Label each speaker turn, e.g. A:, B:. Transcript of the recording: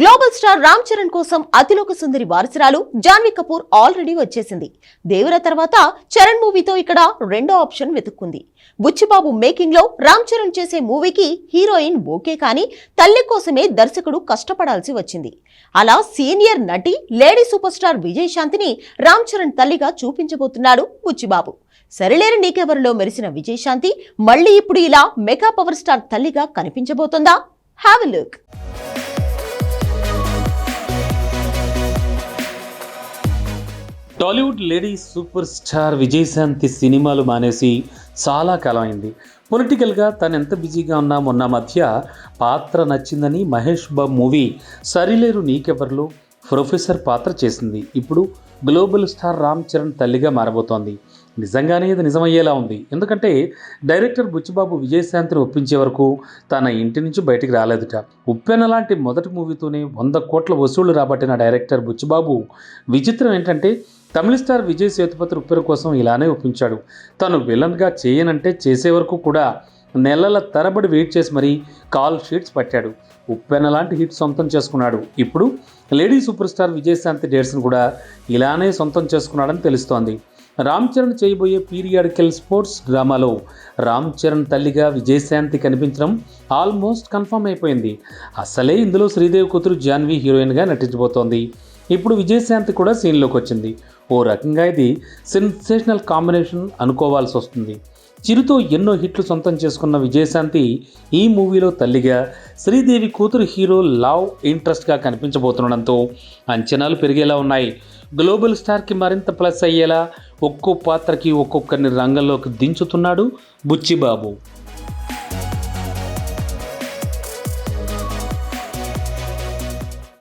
A: Global star Ram Charan కోసం అతిలోక సుందరి వారసురాలు జాన్వీ కపూర్ ఆల్రెడీ వచ్చేసింది. దేవర తర్వాత చరణ్ మూవీతో ఇక్కడ రెండో ఆప్షన్ వెతుక్కుంది. బుచ్చిబాబు మేకింగ్లో రామ్ చరణ్ చేసే మూవీకి హీరోయిన్ ఓకే కానీ తల్లి కోసమే దర్శకుడు కష్టపడాల్సి వచ్చింది. అలా సీనియర్ నటి లేడీ సూపర్ స్టార్ విజయశాంతిని రామ్ చరణ్ తల్లిగా చూపించబోతున్నాడు బుచ్చిబాబు. సరిలేరు నీకెవరిలో మెరిసిన విజయశాంతి మళ్ళీ ఇప్పుడు ఇలా మెగా పవర్ స్టార్ తల్లిగా కనిపించబోతుందా? Have look
B: Tollywood lady super star Vijayashanti సినిమాలు మానేసి చాలా కాలం అయింది పొలిటికల్గా తను ఎంత బిజీగా ఉన్నా మొన్న మధ్య పాత్ర నచ్చిందని మహేష్ బాబు మూవీ సరిలేరు నీకెవర్లో ప్రొఫెసర్ పాత్ర చేసింది. ఇప్పుడు గ్లోబల్ స్టార్ రామ్ చరణ్ తల్లిగా మారబోతోంది. నిజంగానే ఇది నిజమయ్యేలా ఉంది. ఎందుకంటే డైరెక్టర్ బుచ్చిబాబు విజయశాంతిని ఒప్పించే వరకు తన ఇంటి నుంచి బయటికి రాలేదుట. ఉప్పెన లాంటి మొదటి మూవీతోనే వంద కోట్ల వసూళ్ళు రాబట్టిన డైరెక్టర్ బుచ్చిబాబు విచిత్రం ఏంటంటే తమిళ స్టార్ విజయ్ సేతుపతి ఉప్పెన కోసం ఇలానే ఒప్పించాడు. తను విలన్గా చేయనంటే చేసే వరకు కూడా నెలల తరబడి వెయిట్ చేసి మరీ కాల్ షీట్స్ పట్టాడు. ఉప్పెన లాంటి హిట్ సొంతం చేసుకున్నాడు. ఇప్పుడు లేడీ సూపర్ స్టార్ విజయశాంతి డేట్స్ను కూడా ఇలానే సొంతం చేసుకున్నాడని తెలుస్తోంది. రామ్ చరణ్ చేయబోయే పీరియాడికల్ స్పోర్ట్స్ డ్రామాలో రామ్ చరణ్ తల్లిగా విజయశాంతి కనిపించడం ఆల్మోస్ట్ కన్ఫర్మ్ అయిపోయింది. అసలే ఇందులో శ్రీదేవి కూతురు జాన్వీ హీరోయిన్గా నటించబోతోంది. ఇప్పుడు విజయశాంతి కూడా సీన్లోకి వచ్చింది. ఓ రకంగా ఇది సెన్సేషనల్ కాంబినేషన్ అనుకోవాల్సి వస్తుంది. చిరుతో ఎన్నో హిట్లు సొంతం చేసుకున్న విజయశాంతి ఈ మూవీలో తల్లిగా శ్రీదేవి కూతురు హీరో లవ్ ఇంట్రెస్ట్గా కనిపించబోతుండడంతో అంచనాలు పెరిగేలా ఉన్నాయి. గ్లోబల్ స్టార్కి మరింత ప్లస్ అయ్యేలా ఒక్కో పాత్రకి ఒక్కొక్కరిని రంగంలోకి దించుతున్నాడు బుచ్చిబాబు.